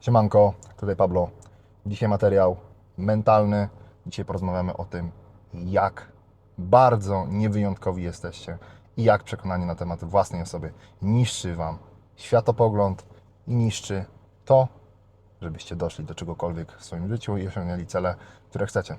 Siemanko, tutaj Pablo. Dzisiaj materiał mentalny. Dzisiaj porozmawiamy o tym, jak bardzo niewyjątkowi jesteście i jak przekonanie na temat własnej osoby niszczy Wam światopogląd i niszczy to, żebyście doszli do czegokolwiek w swoim życiu i osiągnęli cele, które chcecie.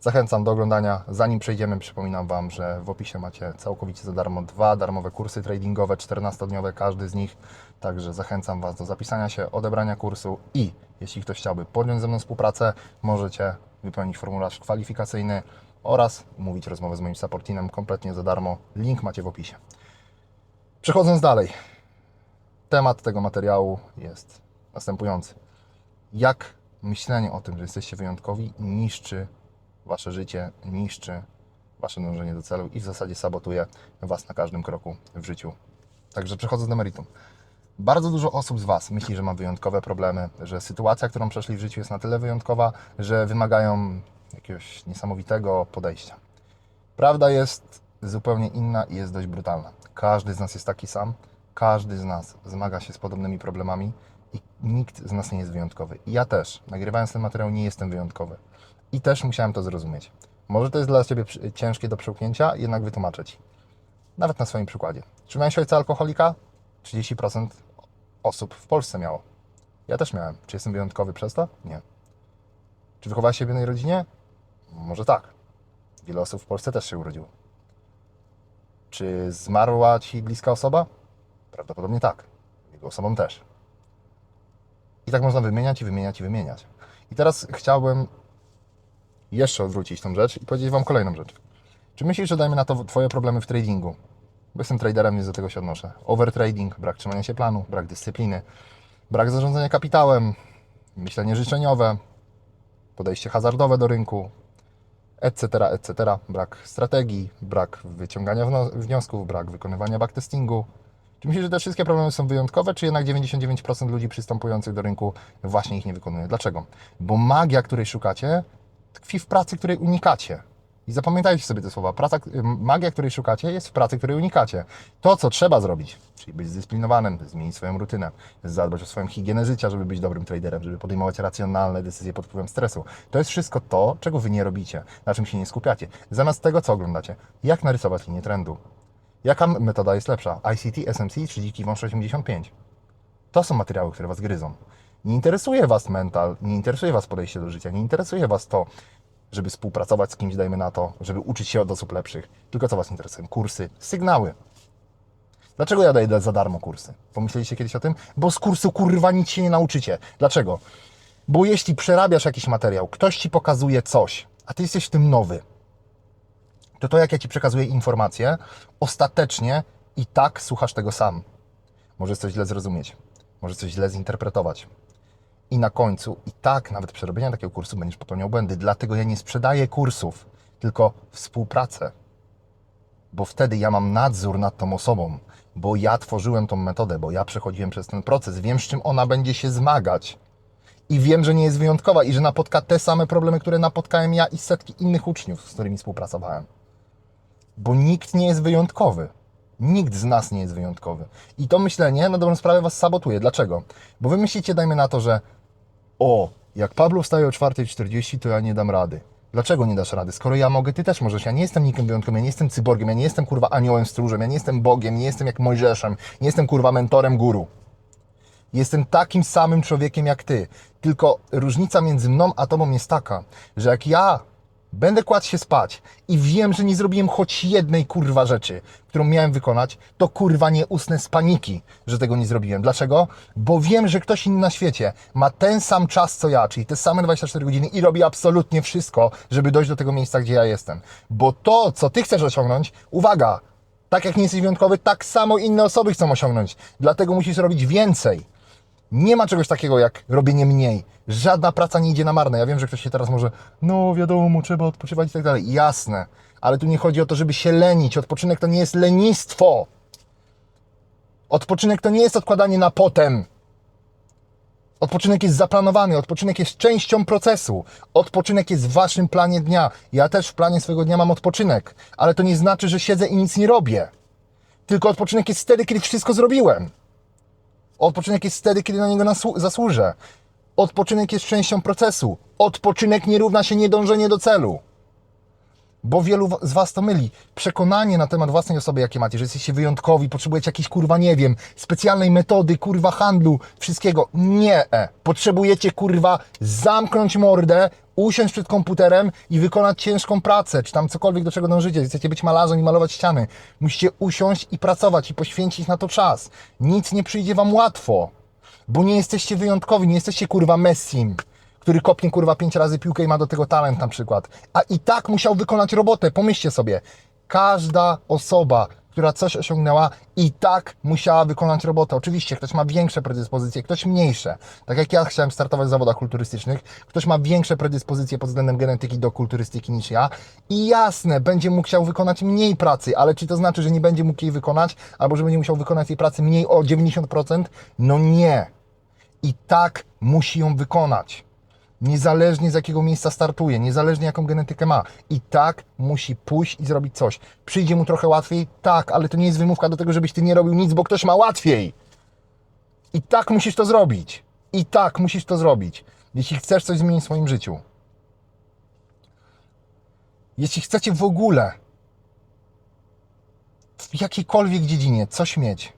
Zachęcam do oglądania. Zanim przejdziemy, przypominam Wam, że w opisie macie całkowicie za darmo dwa darmowe kursy tradingowe, 14-dniowe, każdy z nich. Także zachęcam Was do zapisania się, odebrania kursu i jeśli ktoś chciałby podjąć ze mną współpracę, możecie wypełnić formularz kwalifikacyjny oraz umówić rozmowę z moim supportinem kompletnie za darmo. Link macie w opisie. Przechodząc dalej, temat tego materiału jest następujący. Jak myślenie o tym, że jesteście wyjątkowi, niszczy Wasze życie, niszczy Wasze dążenie do celu i w zasadzie sabotuje Was na każdym kroku w życiu. Także przechodząc do meritum. Bardzo dużo osób z Was myśli, że ma wyjątkowe problemy, że sytuacja, którą przeszli w życiu jest na tyle wyjątkowa, że wymagają jakiegoś niesamowitego podejścia. Prawda jest zupełnie inna i jest dość brutalna. Każdy z nas jest taki sam, każdy z nas zmaga się z podobnymi problemami i nikt z nas nie jest wyjątkowy. I ja też, nagrywając ten materiał, nie jestem wyjątkowy. I też musiałem to zrozumieć. Może to jest dla Ciebie ciężkie do przełknięcia, jednak wytłumaczę Ci. Nawet na swoim przykładzie. Czy miałeś ojca alkoholika? 30% osób w Polsce miało. Ja też miałem. Czy jestem wyjątkowy przez to? Nie. Czy wychowałeś się w jednej rodzinie? Może tak. Wiele osób w Polsce też się urodziło. Czy zmarła Ci bliska osoba? Prawdopodobnie tak. Jego osobom też. I tak można wymieniać i wymieniać i wymieniać. I teraz chciałbym jeszcze odwrócić tą rzecz i powiedzieć Wam kolejną rzecz. Czy myślisz, że dajmy na to Twoje problemy w tradingu? Bo jestem traderem, więc do tego się odnoszę. Overtrading, brak trzymania się planu, brak dyscypliny, brak zarządzania kapitałem, myślenie życzeniowe, podejście hazardowe do rynku, etc., etc., brak strategii, brak wyciągania wniosków, brak wykonywania backtestingu. Czy myślisz, że te wszystkie problemy są wyjątkowe, czy jednak 99% ludzi przystępujących do rynku właśnie ich nie wykonuje? Dlaczego? Bo magia, której szukacie, tkwi w pracy, której unikacie. I zapamiętajcie sobie te słowa. Praca, magia, której szukacie, jest w pracy, której unikacie. To, co trzeba zrobić, czyli być zdyscyplinowanym, zmienić swoją rutynę, zadbać o swoją higienę życia, żeby być dobrym traderem, żeby podejmować racjonalne decyzje pod wpływem stresu. To jest wszystko to, czego wy nie robicie, na czym się nie skupiacie. Zamiast tego, co oglądacie, jak narysować linię trendu. Jaka metoda jest lepsza? ICT, SMC czy dziki wąż 85? To są materiały, które Was gryzą. Nie interesuje Was mental, nie interesuje Was podejście do życia, nie interesuje Was to, żeby współpracować z kimś, dajmy na to, żeby uczyć się od osób lepszych. Tylko co Was interesuje? Kursy, sygnały. Dlaczego ja daję za darmo kursy? Pomyśleliście kiedyś o tym? Bo z kursu kurwa nic się nie nauczycie. Dlaczego? Bo jeśli przerabiasz jakiś materiał, ktoś Ci pokazuje coś, a Ty jesteś w tym nowy, to to jak ja Ci przekazuję informacje, ostatecznie i tak słuchasz tego sam. Możesz coś źle zrozumieć, możesz coś źle zinterpretować. I na końcu, i tak nawet przy robieniu takiego kursu będziesz popełniał błędy. Dlatego ja nie sprzedaję kursów, tylko współpracę. Bo wtedy ja mam nadzór nad tą osobą, bo ja tworzyłem tą metodę, bo ja przechodziłem przez ten proces, wiem z czym ona będzie się zmagać. I wiem, że nie jest wyjątkowa i że napotka te same problemy, które napotkałem ja i setki innych uczniów, z którymi współpracowałem. Bo nikt nie jest wyjątkowy. Nikt z nas nie jest wyjątkowy. I to myślenie na dobrą sprawę Was sabotuje. Dlaczego? Bo Wy myślicie, dajmy na to, że o, jak Pablo wstaje o 4.40, to ja nie dam rady. Dlaczego nie dasz rady? Skoro ja mogę, ty też możesz. Ja nie jestem nikim wyjątkowym, ja nie jestem cyborgiem, ja nie jestem kurwa aniołem stróżem, ja nie jestem Bogiem, nie jestem jak Mojżeszem, nie jestem kurwa mentorem guru. Jestem takim samym człowiekiem jak ty. Tylko różnica między mną a tobą jest taka, że jak ja będę kładł się spać i wiem, że nie zrobiłem choć jednej kurwa rzeczy, którą miałem wykonać, to kurwa nie usnę z paniki, że tego nie zrobiłem. Dlaczego? Bo wiem, że ktoś inny na świecie ma ten sam czas co ja, czyli te same 24 godziny i robi absolutnie wszystko, żeby dojść do tego miejsca, gdzie ja jestem. Bo to, co ty chcesz osiągnąć, uwaga, tak jak nie jesteś wyjątkowy, tak samo inne osoby chcą osiągnąć. Dlatego musisz robić więcej. Nie ma czegoś takiego jak robienie mniej. Żadna praca nie idzie na marne. Ja wiem, że ktoś się teraz może, no wiadomo, trzeba odpoczywać i tak dalej. Jasne, ale tu nie chodzi o to, żeby się lenić. Odpoczynek to nie jest lenistwo. Odpoczynek to nie jest odkładanie na potem. Odpoczynek jest zaplanowany, odpoczynek jest częścią procesu. Odpoczynek jest w waszym planie dnia. Ja też w planie swojego dnia mam odpoczynek, ale to nie znaczy, że siedzę i nic nie robię. Tylko odpoczynek jest wtedy, kiedy wszystko zrobiłem. Odpoczynek jest wtedy, kiedy na niego zasłużę. Odpoczynek jest częścią procesu. Odpoczynek nie równa się niedążenie do celu. Bo wielu z Was to myli. Przekonanie na temat własnej osoby, jakie macie, że jesteście wyjątkowi, potrzebujecie jakiejś kurwa, nie wiem, specjalnej metody, kurwa, handlu, wszystkiego. Nie. Potrzebujecie kurwa zamknąć mordę, usiąść przed komputerem i wykonać ciężką pracę, czy tam cokolwiek do czego dążycie. Chcecie być malarzem i malować ściany. Musicie usiąść i pracować i poświęcić na to czas. Nic nie przyjdzie Wam łatwo, bo nie jesteście wyjątkowi, nie jesteście kurwa Messim który kopnie kurwa pięć razy piłkę i ma do tego talent na przykład. A i tak musiał wykonać robotę. Pomyślcie sobie. Każda osoba, która coś osiągnęła, i tak musiała wykonać robotę. Oczywiście ktoś ma większe predyspozycje, ktoś mniejsze. Tak jak ja chciałem startować w zawodach kulturystycznych, ktoś ma większe predyspozycje pod względem genetyki do kulturystyki niż ja. I jasne, będzie mógł chciał wykonać mniej pracy, ale czy to znaczy, że nie będzie mógł jej wykonać, albo że będzie musiał wykonać tej pracy mniej o 90%? No nie. I tak musi ją wykonać. Niezależnie z jakiego miejsca startuje, niezależnie jaką genetykę ma. I tak musi pójść i zrobić coś. Przyjdzie mu trochę łatwiej? Tak, ale to nie jest wymówka do tego, żebyś ty nie robił nic, bo ktoś ma łatwiej. I tak musisz to zrobić. I tak musisz to zrobić. Jeśli chcesz coś zmienić w swoim życiu. Jeśli chcecie w ogóle w jakiejkolwiek dziedzinie coś mieć,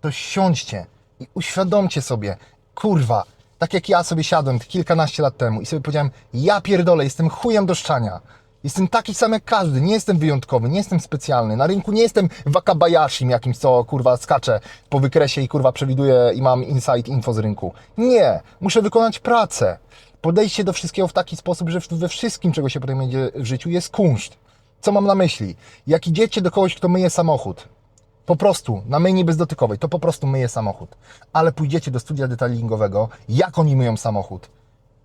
to siądźcie i uświadomcie sobie, kurwa, tak jak ja sobie siadłem kilkanaście lat temu i sobie powiedziałem, ja pierdolę, jestem chujem do szczania. Jestem taki sam jak każdy, nie jestem wyjątkowy, nie jestem specjalny. Na rynku nie jestem wakabayashim jakimś, co kurwa skacze po wykresie i kurwa przewiduje i mam insight info z rynku. Nie, muszę wykonać pracę. Podejście do wszystkiego w taki sposób, że we wszystkim, czego się podejmie w życiu, jest kunszt. Co mam na myśli? Jak idziecie do kogoś, kto myje samochód, po prostu na myjni bezdotykowej, to po prostu myje samochód. Ale pójdziecie do studia detailingowego, jak oni myją samochód.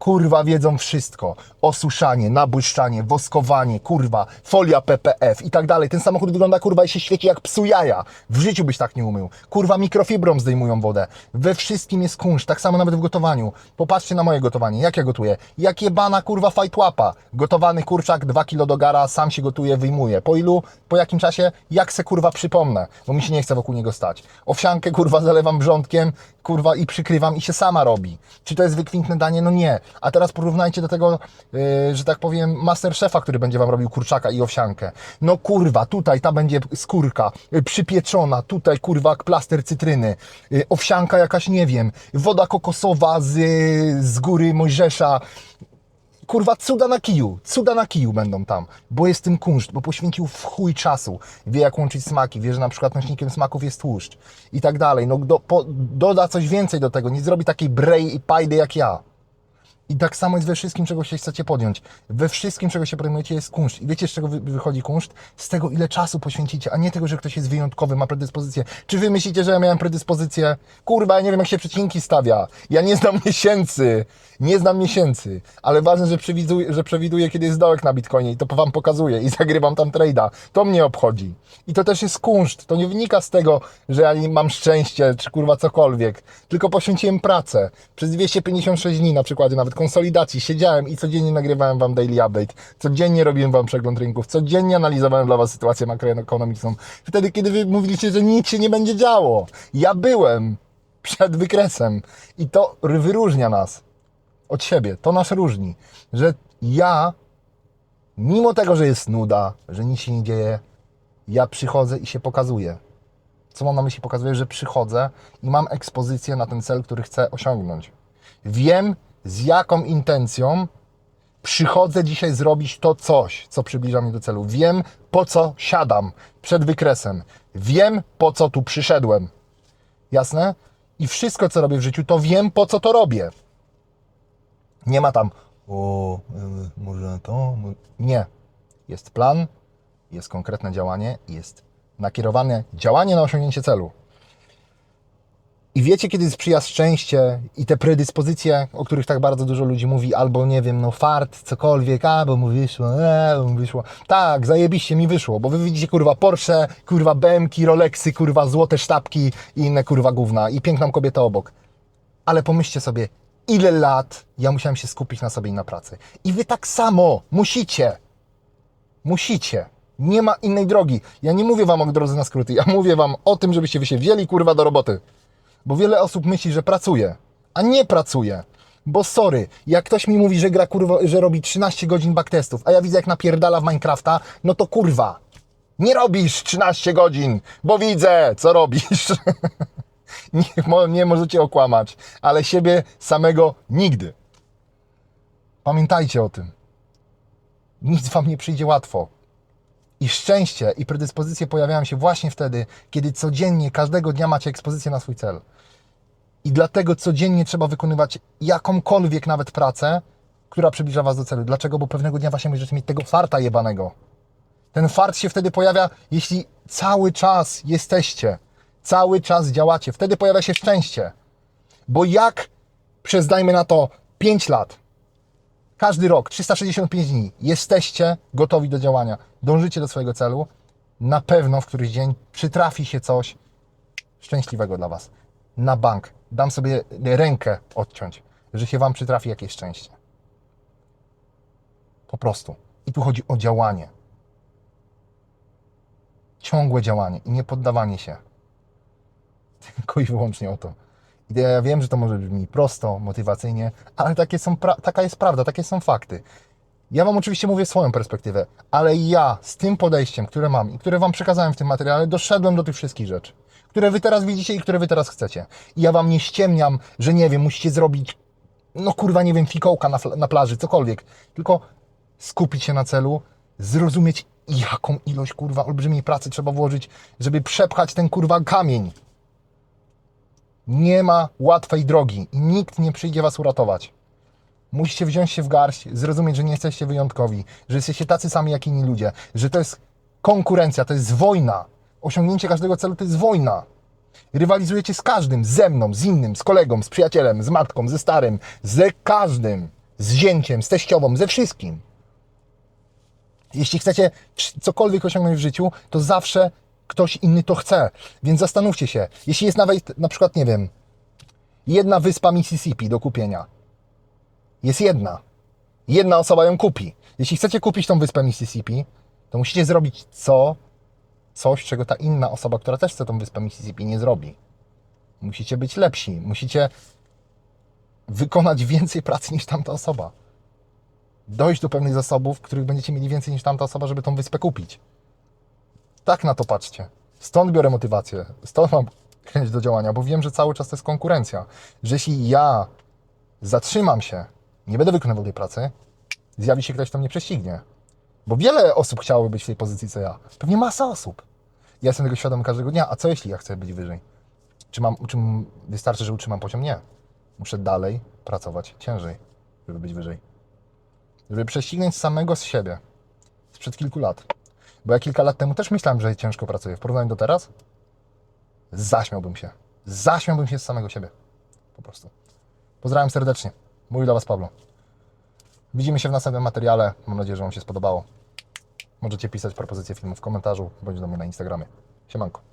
Kurwa, wiedzą wszystko. Osuszanie, nabłyszczanie, woskowanie, kurwa, folia PPF i tak dalej. Ten samochód wygląda, kurwa, i się świeci jak psu jaja. W życiu byś tak nie umył. Kurwa, mikrofibrą zdejmują wodę. We wszystkim jest kunsz, tak samo nawet w gotowaniu. Popatrzcie na moje gotowanie. Jak ja gotuję? Jak jebana, kurwa, fajtłapa. Gotowany kurczak, 2 kilo do gara, sam się gotuje, wyjmuje. Po ilu? Po jakim czasie? Jak se, kurwa, przypomnę, bo mi się nie chce wokół niego stać. Owsiankę, kurwa, zalewam wrzątkiem, kurwa, i przykrywam i się sama robi. Czy to jest wykwintne danie? No nie. A teraz porównajcie do tego, yy, że tak powiem, masterchefa, który będzie Wam robił kurczaka i owsiankę. No kurwa, tutaj ta będzie skórka yy, przypieczona, tutaj kurwa plaster cytryny, yy, owsianka jakaś, nie wiem, woda kokosowa z, z góry Mojżesza, kurwa, cuda na kiju, cuda na kiju będą tam, bo jest tym kunszt, bo poświęcił w chuj czasu, wie jak łączyć smaki, wie, że na przykład nośnikiem smaków jest tłuszcz i tak dalej, no do, po, doda coś więcej do tego, nie zrobi takiej brej i pajdy jak ja. I tak samo jest we wszystkim, czego się chcecie podjąć. We wszystkim, czego się podejmujecie, jest kunszt. I wiecie, z czego wy- wychodzi kunszt? Z tego, ile czasu poświęcicie, a nie tego, że ktoś jest wyjątkowy, ma predyspozycję. Czy wy myślicie, że ja miałem predyspozycję? Kurwa, ja nie wiem, jak się przecinki stawia. Ja nie znam miesięcy. Nie znam miesięcy. Ale ważne, że, przewiduję, że przewiduję, kiedy jest dołek na Bitcoinie i to wam pokazuję i zagrywam tam trade'a. To mnie obchodzi. I to też jest kunszt. To nie wynika z tego, że ja mam szczęście, czy kurwa cokolwiek. Tylko poświęciłem pracę. Przez 256 dni na przykładzie nawet konsolidacji siedziałem i codziennie nagrywałem wam daily update. Codziennie robiłem wam przegląd rynków. Codziennie analizowałem dla was sytuację makroekonomiczną. Wtedy, kiedy wy mówiliście, że nic się nie będzie działo. Ja byłem przed wykresem. I to wyróżnia nas od siebie. To nas różni. Że ja, mimo tego, że jest nuda, że nic się nie dzieje, ja przychodzę i się pokazuję. Co mam na myśli? Pokazuję, że przychodzę i mam ekspozycję na ten cel, który chcę osiągnąć. Wiem, z jaką intencją przychodzę dzisiaj zrobić to coś, co przybliża mnie do celu. Wiem, po co siadam przed wykresem. Wiem, po co tu przyszedłem. Jasne? I wszystko, co robię w życiu, to wiem, po co to robię. Nie ma tam, o, y, może to. mo-" Nie. Jest plan, jest konkretne działanie, jest nakierowane działanie na osiągnięcie celu. I wiecie, kiedy sprzyja szczęście i te predyspozycje, o których tak bardzo dużo ludzi mówi, albo nie wiem, no fart, cokolwiek, a bo mu wyszło, e, bo mu wyszło. Tak, zajebiście mi wyszło, bo wy widzicie kurwa Porsche, kurwa BMki, Rolexy, kurwa złote sztabki i inne kurwa gówna i piękną kobietę obok. Ale pomyślcie sobie, ile lat ja musiałem się skupić na sobie i na pracy. I wy tak samo musicie. Musicie. Nie ma innej drogi. Ja nie mówię wam o drodze na skróty. Ja mówię wam o tym, żebyście wy się wzięli kurwa do roboty. Bo wiele osób myśli, że pracuje, a nie pracuje. Bo sorry, jak ktoś mi mówi, że gra kurwa, że robi 13 godzin backtestów, a ja widzę jak napierdala w Minecrafta, no to kurwa, nie robisz 13 godzin, bo widzę, co robisz. nie, mo- nie możecie okłamać, ale siebie samego nigdy. Pamiętajcie o tym. Nic wam nie przyjdzie łatwo. I szczęście i predyspozycje pojawiają się właśnie wtedy, kiedy codziennie, każdego dnia macie ekspozycję na swój cel. I dlatego codziennie trzeba wykonywać jakąkolwiek nawet pracę, która przybliża Was do celu. Dlaczego? Bo pewnego dnia właśnie możecie mieć tego farta jebanego. Ten fart się wtedy pojawia, jeśli cały czas jesteście, cały czas działacie. Wtedy pojawia się szczęście. Bo jak przez, dajmy na to, 5 lat, każdy rok, 365 dni, jesteście gotowi do działania, dążycie do swojego celu, na pewno w któryś dzień przytrafi się coś szczęśliwego dla Was. Na bank. Dam sobie rękę odciąć, że się Wam przytrafi jakieś szczęście. Po prostu. I tu chodzi o działanie. Ciągłe działanie i nie poddawanie się. Tylko i wyłącznie o to. Ja wiem, że to może brzmi prosto, motywacyjnie, ale takie są taka jest prawda, takie są fakty. Ja Wam oczywiście mówię swoją perspektywę, ale ja z tym podejściem, które mam i które Wam przekazałem w tym materiale, doszedłem do tych wszystkich rzeczy, które Wy teraz widzicie i które Wy teraz chcecie. I ja Wam nie ściemniam, że nie wiem, musicie zrobić, no kurwa, nie wiem, fikołka na, na plaży, cokolwiek. Tylko skupić się na celu, zrozumieć, jaką ilość kurwa olbrzymiej pracy trzeba włożyć, żeby przepchać ten kurwa kamień. Nie ma łatwej drogi i nikt nie przyjdzie Was uratować. Musicie wziąć się w garść, zrozumieć, że nie jesteście wyjątkowi, że jesteście tacy sami jak inni ludzie, że to jest konkurencja, to jest wojna. Osiągnięcie każdego celu to jest wojna. Rywalizujecie z każdym, ze mną, z innym, z kolegą, z przyjacielem, z matką, ze starym, ze każdym, z zięciem, z teściową, ze wszystkim. Jeśli chcecie cokolwiek osiągnąć w życiu, to zawsze ktoś inny to chce. Więc zastanówcie się, jeśli jest nawet, na przykład, nie wiem, jedna wyspa Mississippi do kupienia. Jest jedna. Jedna osoba ją kupi. Jeśli chcecie kupić tą wyspę Mississippi, to musicie zrobić co, coś, czego ta inna osoba, która też chce tą wyspę Mississippi, nie zrobi. Musicie być lepsi. Musicie wykonać więcej pracy niż tamta osoba. Dojść do pewnych zasobów, których będziecie mieli więcej niż tamta osoba, żeby tą wyspę kupić. Tak na to patrzcie. Stąd biorę motywację. Stąd mam chęć do działania, bo wiem, że cały czas to jest konkurencja. Że jeśli ja zatrzymam się, nie będę wykonywał tej pracy, zjawi się ktoś, kto mnie prześcignie. Bo wiele osób chciałoby być w tej pozycji, co ja. Pewnie masa osób. Ja jestem tego świadomy każdego dnia. A co jeśli ja chcę być wyżej? Czy, mam, czy wystarczy, że utrzymam poziom? Nie. Muszę dalej pracować ciężej, żeby być wyżej. Żeby prześcignąć samego z siebie. Sprzed kilku lat. Bo ja kilka lat temu też myślałem, że ciężko pracuję. W porównaniu do teraz, zaśmiałbym się. Zaśmiałbym się z samego siebie. Po prostu. Pozdrawiam serdecznie. Mówi dla Was Pablo. Widzimy się w następnym materiale. Mam nadzieję, że Wam się spodobało. Możecie pisać propozycje filmów w komentarzu bądź do mnie na Instagramie. Siemanko.